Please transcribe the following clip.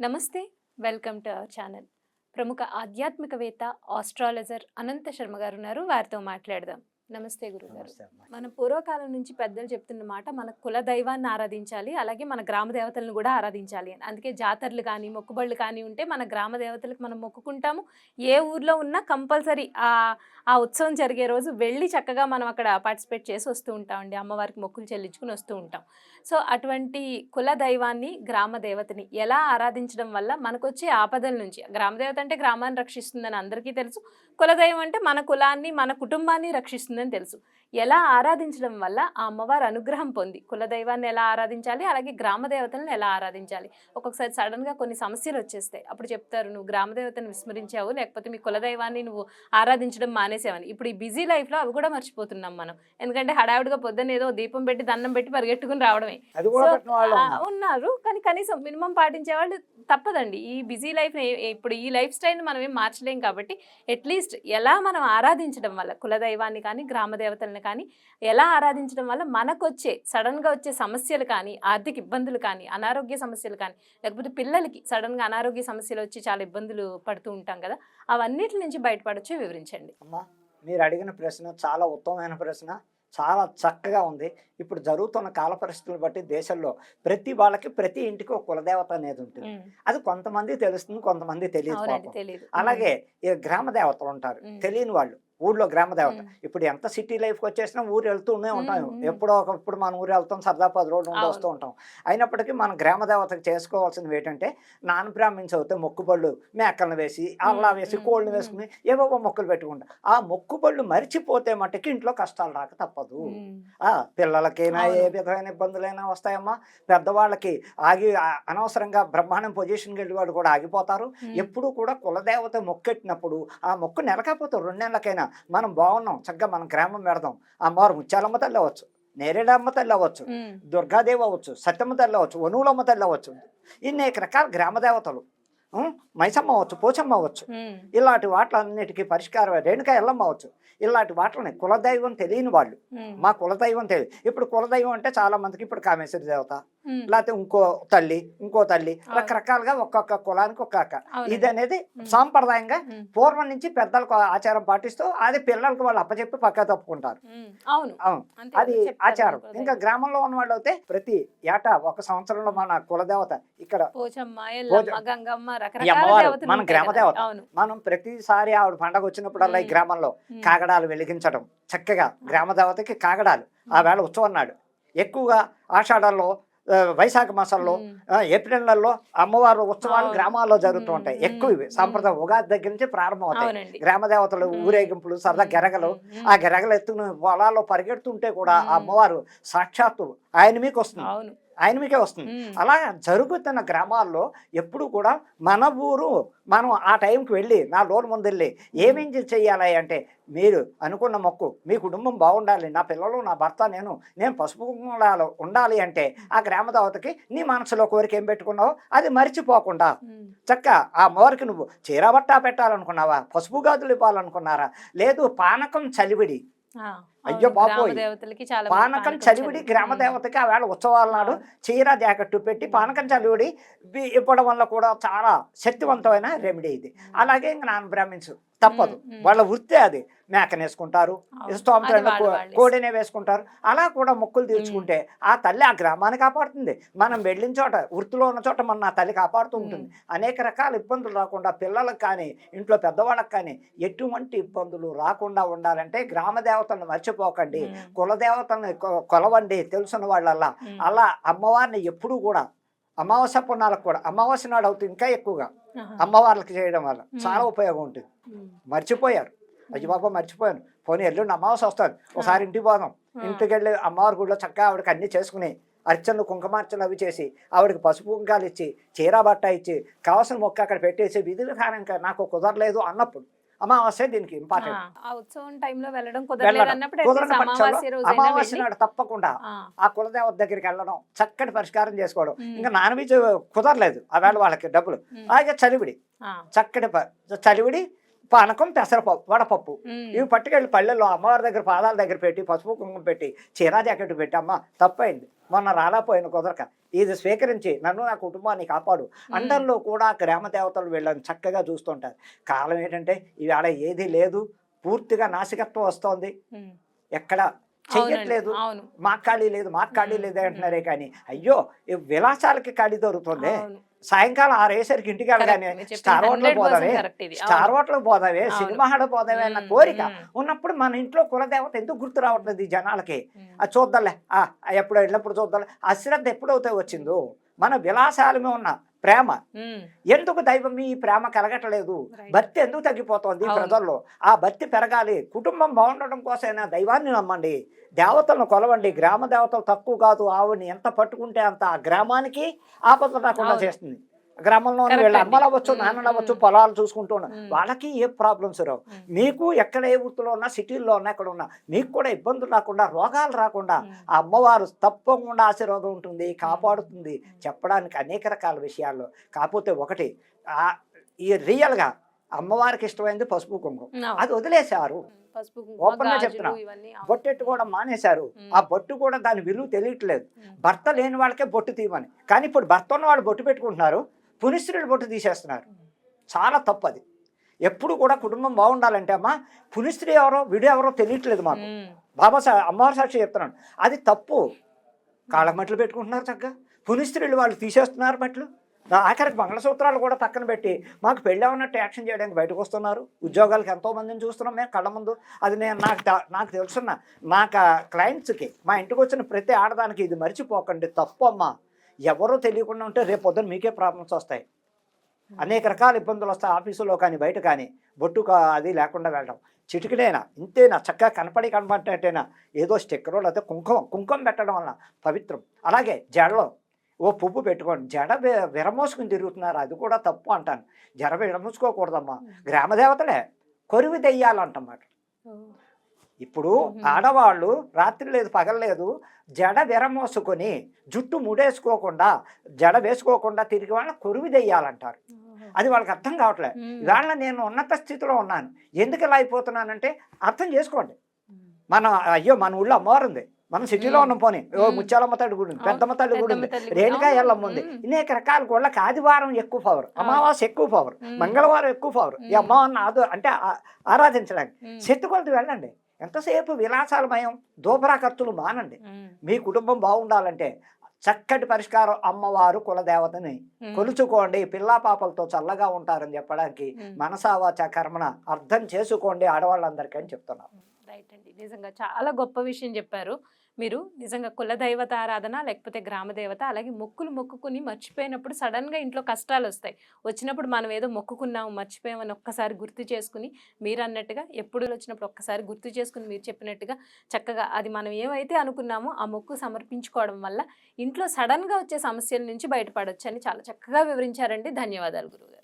నమస్తే welcome to our channel. ప్రముఖ ఆధ్యాత్మికవేత్త ఆస్ట్రాలజర్ అనంత శర్మ గారు ఉన్నారు. వారితో మాట్లాడదాం. నమస్తే గురుగారు. మన పూర్వకాలం నుంచి పెద్దలు చెప్తున్న మాట మన కుల దైవాన్ని ఆరాధించాలి అలాగే మన గ్రామ దేవతలను కూడా ఆరాధించాలి అని. అందుకే జాతరలు కానీ మొక్కుబళ్ళు కానీ ఉంటే మన గ్రామ దేవతలకు మనం మొక్కుకుంటాము. ఏ ఊర్లో ఉన్నా కంపల్సరీ ఆ ఆ ఉత్సవం జరిగే రోజు వెళ్ళి చక్కగా మనం అక్కడ పార్టిసిపేట్ చేసి వస్తూ ఉంటామండి. అమ్మవారికి మొక్కులు చెల్లించుకుని వస్తూ ఉంటాం. సో అటువంటి కుల దైవాన్ని గ్రామ దేవతని ఎలా ఆరాధించడం వల్ల మనకొచ్చే ఆపదల నుంచి గ్రామ దేవత అంటే గ్రామాన్ని రక్షిస్తుందని అందరికీ తెలుసు. కులదైవం అంటే మన కులాన్ని మన కుటుంబాన్ని రక్షిస్తుందని తెలుసు. ఎలా ఆరాధించడం వల్ల ఆ అమ్మవారి అనుగ్రహం పొంది కులదైవాన్ని ఎలా ఆరాధించాలి అలాగే గ్రామ దేవతలను ఎలా ఆరాధించాలి? ఒక్కొక్కసారి సడన్గా కొన్ని సమస్యలు వచ్చేస్తాయి. అప్పుడు చెప్తారు నువ్వు గ్రామ దేవతను విస్మరించావు లేకపోతే మీ కులదైవాన్ని నువ్వు ఆరాధించడం మానేసావని. ఇప్పుడు ఈ బిజీ లైఫ్లో అవి కూడా మర్చిపోతున్నాం మనం. ఎందుకంటే హడావుడిగా పొద్దున్న ఏదో దీపం పెట్టి దండం పెట్టి పరిగెట్టుకుని రావడమే. ఉన్నారు. కానీ కనీసం మినిమం పాటించే వాళ్ళు తప్పదండి. ఈ బిజీ లైఫ్ ఇప్పుడు ఈ లైఫ్ స్టైల్ని మనం ఏం మార్చలేం కాబట్టి అట్లీస్ట్ ఎలా మనం ఆరాధించడం వల్ల కులదైవాన్ని కానీ గ్రామ దేవతలను కానీ ఎలా ఆరాధించడం వల్ల మనకొచ్చే సడన్గా వచ్చే సమస్యలు కానీ ఆర్థిక ఇబ్బందులు కానీ అనారోగ్య సమస్యలు కానీ లేకపోతే పిల్లలకి సడన్గా అనారోగ్య సమస్యలు వచ్చి చాలా ఇబ్బందులు పడుతూ ఉంటాం కదా అవన్నిటి నుంచి బయటపడొచ్చో వివరించండి. అమ్మా మీరు అడిగిన ప్రశ్న చాలా ఉత్తమమైన ప్రశ్న చాలా చక్కగా ఉంది. ఇప్పుడు జరుగుతున్న కాల పరిస్థితులను బట్టి దేశంలో ప్రతి వాళ్ళకి ప్రతి ఇంటికి ఒక కులదేవత అనేది ఉంటుంది. అది కొంతమంది తెలుస్తుంది కొంతమంది తెలియదు అలాగే గ్రామ దేవతలు ఉంటారు. తెలియని వాళ్ళు. ఊళ్ళో గ్రామ దేవత. ఇప్పుడు ఎంత సిటీ లైఫ్కి వచ్చేసినా ఊరు వెళ్తూనే ఉంటాం. ఎప్పుడో ఒకప్పుడు మన ఊరు వెళ్తాం సరదా పది రోజులు ఉండి. వస్తూ ఉంటాం అయినప్పటికీ మన గ్రామ దేవతకు చేసుకోవాల్సినవి ఏంటంటే నాన్ బ్రాహ్మిన్స్ అవుతే మొక్కుబళ్ళు మేకలను వేసి అల్లా వేసి కోళ్ళు. వేసుకుని ఏవేవో మొక్కులు పెట్టుకుంటాం ఆ మొక్కుబళ్ళు మర్చిపోతే మట్టుకి ఇంట్లో కష్టాలు రాక తప్పదు పిల్లలకైనా ఏ. విధమైన ఇబ్బందులైనా వస్తాయమ్మా పెద్దవాళ్ళకి ఆగి అనవసరంగా బ్రహ్మాండం పొజిషన్కి వెళ్ళి వాళ్ళు కూడా ఆగిపోతారు. ఎప్పుడు కూడా కులదేవత మొక్కెట్టినప్పుడు ఆ మొక్కు నెలకపోతే రెండు నెలలకైనా మనం బాగున్నాం చక్కగా మనం గ్రామం పెడదాం. అమ్మవారు ముత్యాలమ్మ తల్లి అవ్వచ్చు నేరేడమ్మ తల్లి అవ్వచ్చు దుర్గాదేవి అవ్వచ్చు సత్యమ్మ తల్లి అవ్వచ్చు వనువులమ్మ తల్లి అవ్వచ్చు ఇన్ని రకాల గ్రామ దేవతలు ఉం? మైసమ్మ అవ్వచ్చు పోచమ్మ అవ్వచ్చు. ఇలాంటి వాటిలన్నిటికీ పరిష్కారం రేణుక ఎల్లమ్మ అవ్వచ్చు. ఇలాంటి వాటిని కులదైవం తెలియని వాళ్ళు. మా కులదైవం తెలియదు ఇప్పుడు కులదైవం అంటే చాలా మందికి ఇప్పుడు కామేశ్వరి దేవత. లేకపోతే ఇంకో తల్లి ఇంకో తల్లి. రకరకాలుగా ఒక్కొక్క కులానికి ఒక్కొక్క. ఇది అనేది. సాంప్రదాయంగా పూర్వం నుంచి పెద్దలకు ఆచారం పాటిస్తూ అది పిల్లలకు వాళ్ళు అప్పచెప్పి పక్క తప్పుకుంటారు. అవును. అవును. అది ఆచారం. ఇంకా గ్రామంలో ఉన్న వాళ్ళు అయితే ప్రతి ఏటా ఒక సంవత్సరంలో మన కులదేవత ఇక్కడ మన ఉంటాయి గ్రామ కదా. దేవత. అవును. మనం ప్రతిసారి ఆవిడ పండగ వచ్చినప్పుడల్లా ఈ. గ్రామంలో కాగడాలు వెలిగించడం. చక్కగా గ్రామ దేవతకి కాగడాలు. ఆ వేళ ఉత్సవం నాడు ఎక్కువగా ఆషాఢంలో ఆ, వైశాఖ మాసంలో ఏప్రిల్ నెలలో అమ్మవారు ఉత్సవాలు. గ్రామాల్లో జరుగుతూ ఉంటాయి. ఎక్కువ ఇవి. సాంప్రదాయం ఉగాది దగ్గర నుంచి ప్రారంభం అవుతాయి గ్రామ దేవతలు. ఊరేగింపులు సరదా గెరగలు ఆ గెరగలు ఎత్తుకుని పొలాల్లో పరిగెడుతుంటే కూడా ఆ. అమ్మవారు సాక్షాత్తు ఆయన మీకు వస్తుంది ఆయన మీకే వస్తుంది. అలా జరుగుతున్న గ్రామాల్లో ఎప్పుడు కూడా మన ఊరు మనం ఆ టైంకి వెళ్ళి నా లోన్ ముందు వెళ్ళి ఏమేం చెయ్యాలి అంటే మీరు అనుకున్న మొక్కు మీ కుటుంబం బాగుండాలి నా పిల్లలు నా భర్త నేను నేను పసుపు ఉండాలి అంటే ఆ గ్రామ దేవతకి నీ మనసులో కోరిక ఏం పెట్టుకున్నావు అది మర్చిపోకుండా. చక్క ఆ మోరికి నువ్వు చీరబట్టా పెట్టాలనుకున్నావా? పసుపు గాజులు ఇవ్వాలనుకున్నారా? లేదు పానకం చలివిడి అయ్యో బాబోయ్. మంది పానకం చలివిడి గ్రామ దేవతకి ఆ వేళ ఉత్సవాల నాడు. చీర జాకెట్టు పెట్టి పానకం చలివిడి ఇవ్వడం వల్ల కూడా చాలా శక్తివంతమైన రెమెడీ ఇది. అలాగే ఇంక నాన్ బ్రాహ్మిన్స్. తప్పదు. వాళ్ళ వృత్తి అది. మేకనేసుకుంటారు. స్తోమత. కోడినే వేసుకుంటారు. అలా కూడా మొక్కులు తీర్చుకుంటే ఆ తల్లి ఆ గ్రామాన్ని కాపాడుతుంది. మనం వెళ్ళిన చోట వృత్తిలో ఉన్న చోట మన ఆ తల్లి కాపాడుతూ ఉంటుంది. అనేక రకాల ఇబ్బందులు రాకుండా పిల్లలకు కానీ ఇంట్లో పెద్దవాళ్ళకి కానీ ఎటువంటి ఇబ్బందులు రాకుండా ఉండాలంటే గ్రామ దేవతలను మర్చిపోకండి. కులదేవతల్ని కొలవండి తెలుసున్న వాళ్ళల్లా. అలా అమ్మవారిని ఎప్పుడూ కూడా అమావాస్య పుణ్యాలకు కూడా అమావాస్య నాడు అవుతుంది ఇంకా ఎక్కువగా. అమ్మవార్లకి చేయడం వల్ల. చాలా ఉపయోగం ఉంటుంది. మర్చిపోయారు. అయ్యి బాబా మర్చిపోయాను. పోనీ ఎల్లుండి అమావాస్య వస్తాను. ఒకసారి ఇంటికి పోదాం. ఇంటికి వెళ్ళి అమ్మవారి గుడిలో చక్కగా ఆవిడకి అన్ని చేసుకుని అర్చనలు కుంకుమార్చనలు అవి చేసి ఆవిడకి పసుపు కుంకాలు ఇచ్చి చీర బట్ట ఇచ్చి కావాల్సిన మొక్క అక్కడ పెట్టేసి విధి విధానం ఇంకా నాకు కుదరలేదు అన్నప్పుడు అమావాస్య దీనికి ఇంపార్టెంట్ ఆ. ఉత్సవం టైంలో వెళ్ళడం కుదరలేదు. అన్నప్పుడు కుదరని అమావాస్య నాడు తప్పకుండా ఆ, కులదేవత దగ్గరికి వెళ్ళడం చక్కటి పరిష్కారం చేసుకోవడం. ఇంకా నాన్ వెజ్ కుదరలేదు ఆ వేళ వాళ్ళకి డబ్బులు. అలాగే చలివిడి. చక్కటి ప- చలివిడి పానకం పెసరపప్పు వడపప్పు. ఇవి పట్టుకెళ్ళి పల్లెల్లో అమ్మవారి దగ్గర పాదాల దగ్గర పెట్టి పసుపు కుంకుమ పెట్టి చీరా జాకెట్ పెట్టి అమ్మ తప్పైంది. మొన్న రాలాపోయిన కుదరక. ఇది స్వీకరించి నన్ను నా కుటుంబాన్ని కాపాడు. అండంలో కూడా గ్రామ దేవతలు వీళ్ళని చక్కగా చూస్తుంటారు. కాలం ఏంటంటే ఇవాళ ఏది లేదు. పూర్తిగా నాసికత్వం వస్తోంది. ఎక్కడ చెయ్యట్లేదు. మాకు ఖాళీ లేదు మాకు ఖాళీ లేదు అంటున్నారే కానీ అయ్యో విలాసాలకి ఖాళీ దొరుకుతుంది. సాయంకాలం ఆరేసరికి ఇంటికి వెళ్ళగానే స్టార్ హోటల్ 100% పోదామే correct ఇది. స్టార్. హోటల్ పోదామే అవును. సినిమా హాడ పోదామే అన్న కోరిక ఉన్నప్పుడు మన ఇంట్లో కులదేవత ఎందుకు గుర్తు రావట్లేదు ఈ జనాలకి. అది చూద్దాంలే ఆ, ఎప్పుడు వెళ్ళినప్పుడు చూద్దాంలే అశ్రద్ధ ఎప్పుడైతే వచ్చిందో మన విలాసాల మీద ఉన్న ప్రేమ. ఎందుకు దైవం ఈ ప్రేమ కలగట్లేదు. భక్తి ఎందుకు తగ్గిపోతుంది. ప్రజల్లో ఆ భక్తి పెరగాలి కుటుంబం బాగుండడం కోసమైనా దైవాన్ని నమ్మండి దేవతలను కొలవండి గ్రామ దేవతలు తక్కువ కాదు ఆవిడని ఎంత పట్టుకుంటే అంత ఆ గ్రామానికి ఆపద రాకుండా. చేస్తుంది గ్రామంలో వీళ్ళు. అమ్మలు అవ్వచ్చు ఉమ్, నాన్నలు అవ్వచ్చు. పొలాలు చూసుకుంటూ. వాళ్ళకి ఏ ప్రాబ్లమ్స్ రావు. మీకు ఎక్కడ ఏ వృత్తిలో ఉన్నా సిటీల్లో ఉన్నా ఎక్కడ ఉన్నా మీకు కూడా ఇబ్బందులు రాకుండా రోగాలు రాకుండా. ఆ అమ్మవారు తప్పకుండా ఆశీర్వాదం ఉంటుంది కాపాడుతుంది చెప్పడానికి అనేక రకాల విషయాల్లో కాకపోతే ఒకటి ఈ రియల్గా అమ్మవారికి ఇష్టమైంది పసుపు కుంకుమ. అది వదిలేశారు ఓపెన్గా చెప్తున్నా. బొట్టెట్టు కూడా మానేశారు. ఆ బొట్టు కూడా దాని విలువ తెలియట్లేదు. భర్త లేని వాళ్ళకే బొట్టు తీయమని కానీ ఇప్పుడు భర్త ఉన్న వాళ్ళు బొట్టు పెట్టుకుంటున్నారు పునిస్త్రీలు బొట్టు తీసేస్తున్నారు. చాలా తప్పు అది ఎప్పుడు కూడా కుటుంబం బాగుండాలంటే అమ్మా పునిస్త్రీ ఎవరో విడు ఎవరో తెలియట్లేదు మాకు. బాబా అమ్మవారి సాక్షి చెప్తున్నాను అది తప్పు. కాళ్ళ మట్లు పెట్టుకుంటున్నారు చక్కగా. పునిస్త్రీలు వాళ్ళు తీసేస్తున్నారు మట్లు ఆఖరికి మంగళసూత్రాలు కూడా పక్కన పెట్టి మాకు పెళ్ళి ఉన్నట్టు యాక్షన్ చేయడానికి బయటకు వస్తున్నారు. ఉద్యోగాలకు ఎంతో మందిని చూస్తున్నాం మేము కళ్ళ ముందు. అది నేను నాకు నాకు తెలుసున్న నాకు క్లయింట్స్కి మా ఇంటికి వచ్చిన ప్రతి ఆడదానికి ఇది మర్చిపోకండి తప్పు అమ్మా. ఎవరో తెలియకుండా ఉంటే రేపు పొద్దున్న మీకే ప్రాబ్లమ్స్ వస్తాయి. అనేక రకాల ఇబ్బందులు వస్తాయి ఆఫీసులో కానీ బయట కానీ. బొట్టు అది లేకుండా వెళ్ళడం. చిటికడైనా ఇంతేనా? చక్కగా కనపడి కనపడినట్టేనా? ఏదో స్టిక్కరో లేకపోతే కుంకుమ కుంకుమ పెట్టడం వల్ల పవిత్రం. అలాగే జడలో ఓ పువ్వు పెట్టుకోండి. జడ విరమోసుకుని తిరుగుతున్నారు. అది కూడా తప్పు అంటాను. జడ విరమోసుకోకూడదమ్మా. గ్రామదేవతలే కొరివి దెయ్యాలంటమాట. ఇప్పుడు. ఆడవాళ్ళు రాత్రి లేదు పగలలేదు జడ విరమోసుకొని జుట్టు ముడేసుకోకుండా జడ వేసుకోకుండా తిరిగి వాళ్ళ కొరివి దెయ్యాలంటారు అది వాళ్ళకి అర్థం కావట్లేదు. ఇవాళ నేను ఉన్నత స్థితిలో ఉన్నాను ఎందుకు ఇలా అయిపోతున్నానంటే అర్థం చేసుకోండి. మన అయ్యో మన ఊళ్ళో అమ్మవారు ఉంది మనం సిటీలో. ఉన్నాం పోనీ ఓ మ్మ్. ముత్యాలమ్మ తల్లి గుడి ఉంది. పెద్దమ్మ తల్లి గుడి ఉంది తల్లి గుడి. రేణుకా అవును. ఎల్లమ్మ ఉంది. అనేక రకాల గుళ్ళకి ఆదివారం ఎక్కువ పవర్. అమావాస్య ఎక్కువ పవర్. మంగళవారం ఎక్కువ పవర్ ఈ మ్మ్. అమ్మవారిని ఆదు అంటే ఆరాధించడానికి. శక్తి కొలది వెళ్ళండి ఎంతసేపు విలాసాలమయం దోబరా ఖర్చులు మానండి. మీ కుటుంబం బాగుండాలంటే చక్కటి పరిష్కారం అమ్మవారు కులదేవతని. కొలుచుకోండి పిల్లా పాపలతో చల్లగా ఉంటారని చెప్పడానికి. మనసావాచ కర్మన అర్థం చేసుకోండి ఆడవాళ్ళందరికీ అని చెప్తున్నాను రైట్ అండి నిజంగా చాలా గొప్ప విషయం చెప్పారు మీరు నిజంగా కుల దైవత ఆరాధన లేకపోతే గ్రామ దేవత అలాగే మొక్కులు మొక్కుకుని మర్చిపోయినప్పుడు సడన్గా ఇంట్లో కష్టాలు వస్తాయి వచ్చినప్పుడు మనం ఏదో మొక్కుకున్నాము మర్చిపోయామని ఒక్కసారి గుర్తు చేసుకుని మీరు అన్నట్టుగా ఎప్పుడు వచ్చినప్పుడు ఒక్కసారి గుర్తు చేసుకుని మీరు చెప్పినట్టుగా చక్కగా అది మనం ఏమైతే అనుకున్నామో ఆ మొక్కు సమర్పించుకోవడం వల్ల ఇంట్లో సడన్గా వచ్చే సమస్యల నుంచి బయటపడవచ్చు అని చాలా చక్కగా వివరించారండి. ధన్యవాదాలు గురువు